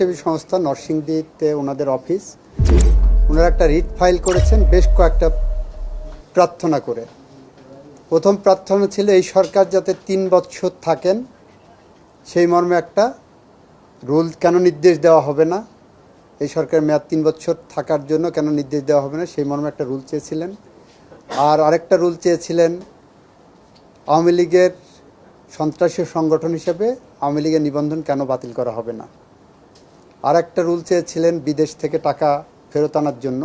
সেবী সংস্থা নরসিংদীতে ওনাদের অফিস। ওনারা একটা রিট ফাইল করেছেন বেশ কয়েকটা প্রার্থনা করে। প্রথম প্রার্থনা ছিল, এই সরকার যাতে তিন বছর থাকেন, সেই মর্মে একটা রুল কেন নির্দেশ দেওয়া হবে না? এই সরকারের মেয়াদ তিন বছর থাকার জন্য কেন নির্দেশ দেওয়া হবে না? সেই মর্মে একটা রুল চেয়েছিলেন। আর আরেকটা রুল চেয়েছিলেন, আওয়ামী লীগের সন্ত্রাসী সংগঠন হিসেবে আওয়ামী লীগের নিবন্ধন কেন বাতিল করা হবে না? আর একটা রুল চেয়েছিলেন বিদেশ থেকে টাকা ফেরত আনার জন্য।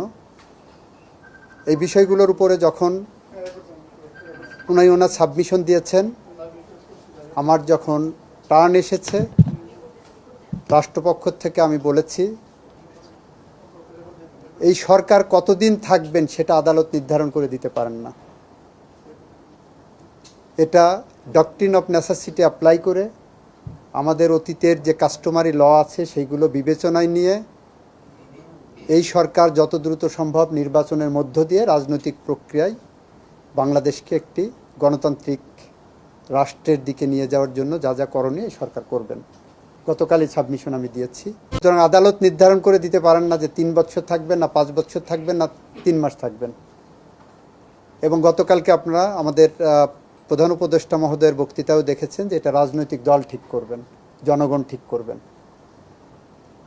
এই বিষয়গুলোর উপরে যখন উনি ওনার সাবমিশন দিয়েছেন, আমার যখন টার্ন এসেছে, রাষ্ট্রপক্ষ থেকে আমি বলেছি, এই সরকার কতদিন থাকবেন সেটা আদালত নির্ধারণ করে দিতে পারেন না। এটা ডকট্রিন অফ নেসেসিটি অ্যাপ্লাই করে আমাদের অতীতের যে কাস্টমারি ল আছে, সেইগুলো বিবেচনায় নিয়ে এই সরকার যত দ্রুত সম্ভব নির্বাচনের মধ্য দিয়ে রাজনৈতিক প্রক্রিয়ায় বাংলাদেশকে একটি গণতান্ত্রিক রাষ্ট্রের দিকে নিয়ে যাওয়ার জন্য যা যা করণীয় এই সরকার করবেন। গতকালই সাবমিশন আমি দিয়েছি। সুতরাং আদালত নির্ধারণ করে দিতে পারেন না যে তিন বছর থাকবেন না পাঁচ বছর থাকবেন না তিন মাস থাকবেন। এবং গতকালকে আপনারা আমাদের প্রধান উপদেষ্টা মহোদয়ের বক্তৃতাও দেখেছেন যে এটা রাজনৈতিক দল ঠিক করবেন, জনগণ ঠিক করবেন।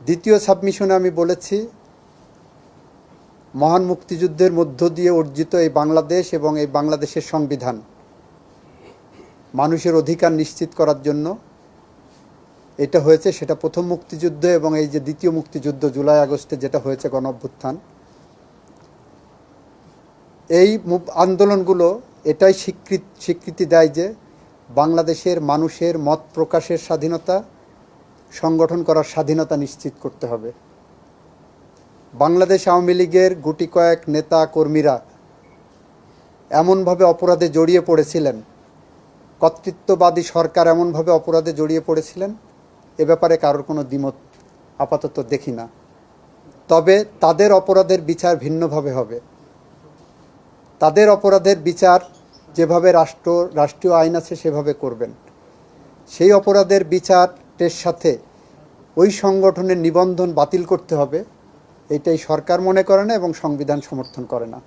দ্বিতীয় সাবমিশনে আমি বলেছি, মহান মুক্তিযুদ্ধের মধ্য দিয়ে অর্জিত এই বাংলাদেশ এবং এই বাংলাদেশের সংবিধান মানুষের অধিকার নিশ্চিত করার জন্য এটা হয়েছে, সেটা প্রথম মুক্তিযুদ্ধ এবং এই যে দ্বিতীয় মুক্তিযুদ্ধ জুলাই আগস্টে যেটা হয়েছে গণ অভ্যুত্থান এই আন্দোলনগুলো এটাই স্বীকৃতি স্বীকৃতি দেয় যে বাংলাদেশের মানুষের মত প্রকাশের স্বাধীনতা সংগঠন করার স্বাধীনতা নিশ্চিত করতে হবে। বাংলাদেশ আওয়ামী লীগের গুটি কয়েক নেতা কর্মীরা এমনভাবে অপরাধে জড়িয়ে পড়েছিলেন। কর্তৃত্ববাদী সরকার এমনভাবে অপরাধে জড়িয়ে পড়েছিলেন। এ ব্যাপারে কারোর কোনো দ্বিমত আপাতত দেখি না। তবে তাদের অপরাধের বিচার ভিন্নভাবে হবে। তাদের অপরাধের বিচার যেভাবে রাষ্ট্র, রাষ্ট্রীয় আইন আছে সেভাবে করবেন। সেই অপরাধের বিচারের সাথে ওই সংগঠনের নিবন্ধন বাতিল করতে হবে, এটাই সরকার মনে করে না এবং সংবিধান সমর্থন করে না।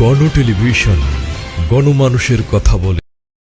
গণ টেলিভিশন, গণমানুষের কথা বলে।